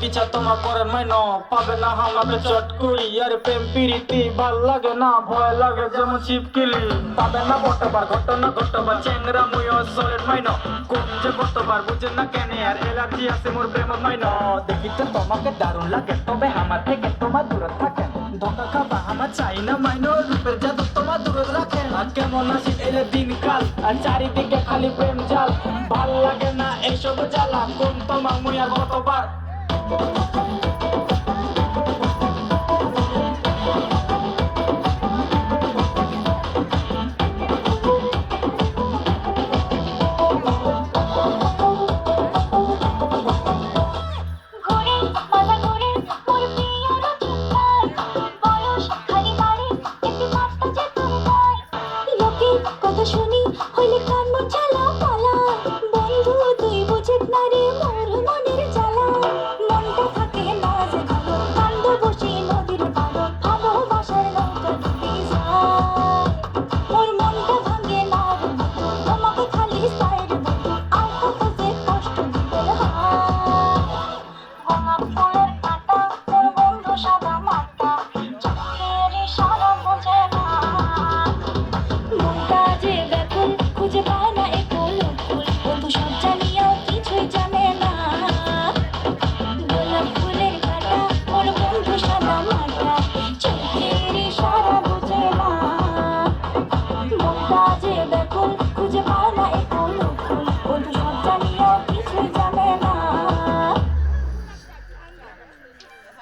পিছা তোমার পরের মাইন পাবে না আমাকে চট করি। আর প্রেম, পিরিতি, ভালো লাগে না, ভয় লাগে যেমন চিপকিলি পাবে না বটবার ঘটনা ঘটবার চ্যাংরা মুয় সলের মাইন। কোন যে কতবার না কেন, আর এলার্জি আছে মোর প্রেম মাইন। দেখিতে তোমাকে দারুণ লাগে, তবে আমার থেকে তোমার দূরে থাকে। ধোকা খাবা, আমার চাই না মাইন, রূপের জাদু তোমার দূরে রাখে। আর কেমন আছি এলে দিনকাল, আর চারিদিকে খালি প্রেম জাল। ভালো লাগে না এইসব জ্বালা, কোন তোমার আর কতবার Thank you.